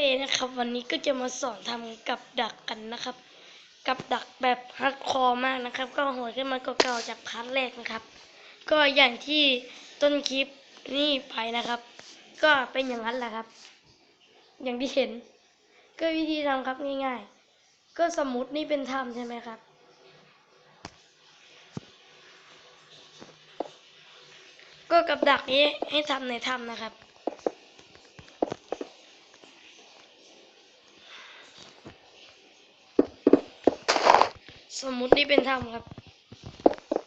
เอนะครับวันนี้ก็จะมาสอนทำกับดักกันนะครับ กับดักแบบฮาร์ดคอร์มากนะครับ ก็โหดขึ้นมาเก่าๆจากพาร์ทแรกนะครับ ก็อย่างที่ต้นคลิปนี่ไปนะครับ ก็เป็นอย่างนั้นแหละครับ อย่างที่เห็น ก็วิธีทำครับง่าย ๆ ก็สมมตินี่เป็นถ้ำใช่ไหมครับ ก็กับดักนี้ให้ทำในถ้ำนะครับ สมมุตินี่เป็นถ้ำครับ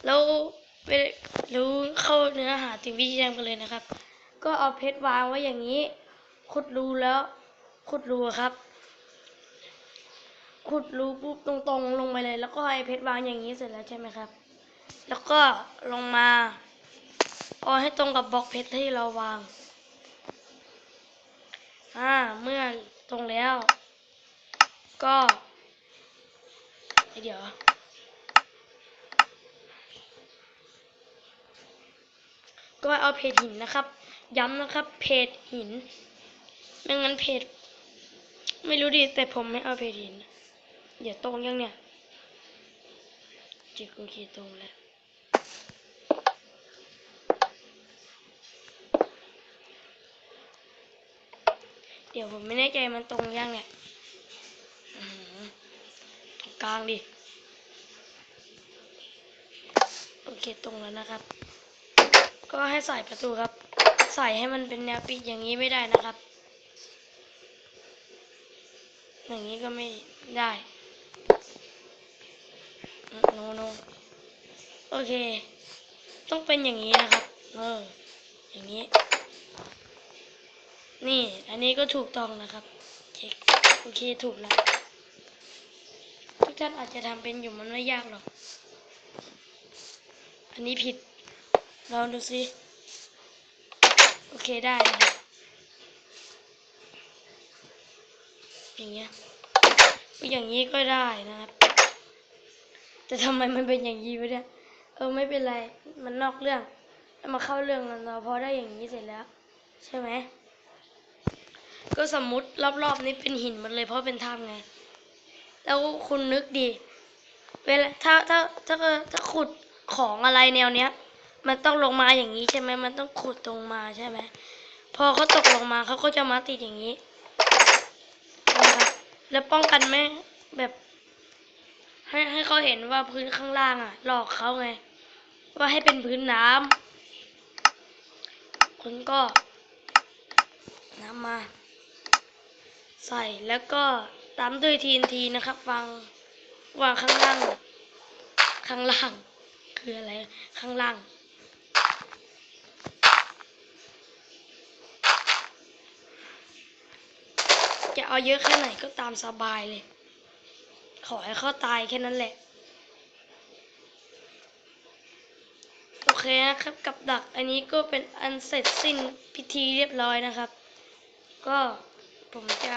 แล้วไปรู้เข้าเนื้อหาถึงวิธีทำกันเลยนะครับ ก็เอาเพชรวางไว้อย่างนี้ ขุดรูแล้ว ขุดรูครับ ขุดรูปุ๊บตรงๆ ลงไปเลย แล้วก็ให้เพชรวางอย่างนี้เสร็จแล้วใช่ไหมครับ แล้วก็ลงมาเอาให้ตรงกับบล็อกเพชรที่เราวาง อ่า เมื่อตรงแล้ว ก็ เดี๋ยวก็เอาเพจหินนะครับ ย้ำนะครับ เพจหินไม่งั้นเพจ ไม่รู้ดิแต่ผมไม่เอาเพจหินเดี๋ยวตรงยังเนี่ยจิกโอเคตรงแล้วเดี๋ยวผมไม่แน่ใจมันตรงยังเนี่ย กลางดิ โอเคตรงแล้วนะครับ ก็ให้ใส่ประตูครับ ใส่ให้มันเป็นแนวปิดอย่างนี้ไม่ได้นะครับ อย่างนี้ก็ไม่ได้โนโนโอเค ต้องเป็นอย่างนี้นะครับ เออ อย่างนี้ นี่ อันนี้ก็ถูกต้องนะครับ โอเค ถูกแล้ว ท่านอาจจะทำเป็นอยู่มันไม่ยากหรอก อันนี้ผิด ลองดูสิ โอเคได้นะอย่างเงี้ยอย่างนี้ก็ได้นะครับ แต่ทำไมมันเป็นอย่างนี้วะเนี่ย เออไม่เป็นไร มันนอกเรื่องแล้วมาเข้าเรื่องกันเราพอได้อย่างนี้เสร็จแล้ว ใช่ไหม ก็สมมุติรอบๆนี้เป็นหินหมดเลยเพราะเป็นถ้ำไง แล้วคุณนึกดิเวลาถ้าถ้าถ้าถ้าขุดของอะไรแนวเนี้ย มันต้องลงมาอย่างนี้ใช่ไหมมันต้องขุดตรงมาใช่ไหมพอเขาตกลงมาเขาก็จะมาติดอย่างนี้นะครับแล้วป้องกันไม่แบบให้ให้เขาเห็นว่าพื้นข้างล่างอะ หลอกเขาไง ว่าให้เป็นพื้นน้ำคุณก็น้ำมา ใส่แล้วก็ ตามด้วย TNT นะครับ วางวางข้างล่าง ข้างล่าง คืออะไร ข้างล่าง จะเอาเยอะแค่ไหนก็ตามสบายเลย ขอให้เขาตายแค่นั้นแหละ โอเคนะครับ กับดักอันนี้ก็เป็นอันเสร็จสิ้นพิธีเรียบร้อยนะครับ ก็ผมจะ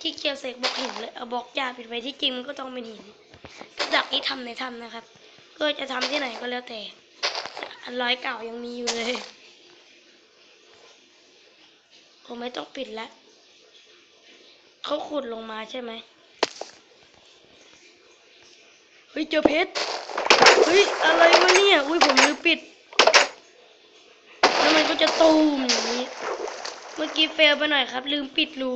ที่เกียวเสกบอกหินเลยเอาบอกยาปิดไว้ที่จริงมันก็ต้องเป็นหินกับดักนี้ทำในถ้ำนะครับ ก็จะทำที่ไหนก็แล้วแต่ อันร้อยเก่ายังมีอยู่เลยผมไม่ต้องปิดแล้วเขาขุดลงมาใช่ไหมเฮ้ยเจอเพชรเฮ้ยอะไรวะเนี่ยอุ้ยผมลืมปิด แล้วมันก็จะตูมอย่างนี้ เมื่อกี้เฟลไปหน่อยครับ ลืมปิดรู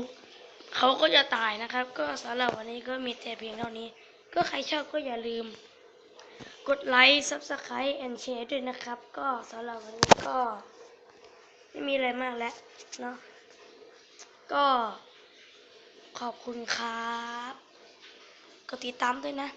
เขาก็จะตายนะครับ ก็สำหรับวันนี้ก็มีแต่เพียงเท่านี้ ก็ใครชอบก็อย่าลืม กดไลค์ Subscribe and Share ด้วยนะครับ ก็สำหรับวันนี้ก็ ไม่มีอะไรมากแล้วเนาะก็ขอบคุณครับ กดติดตามด้วยนะ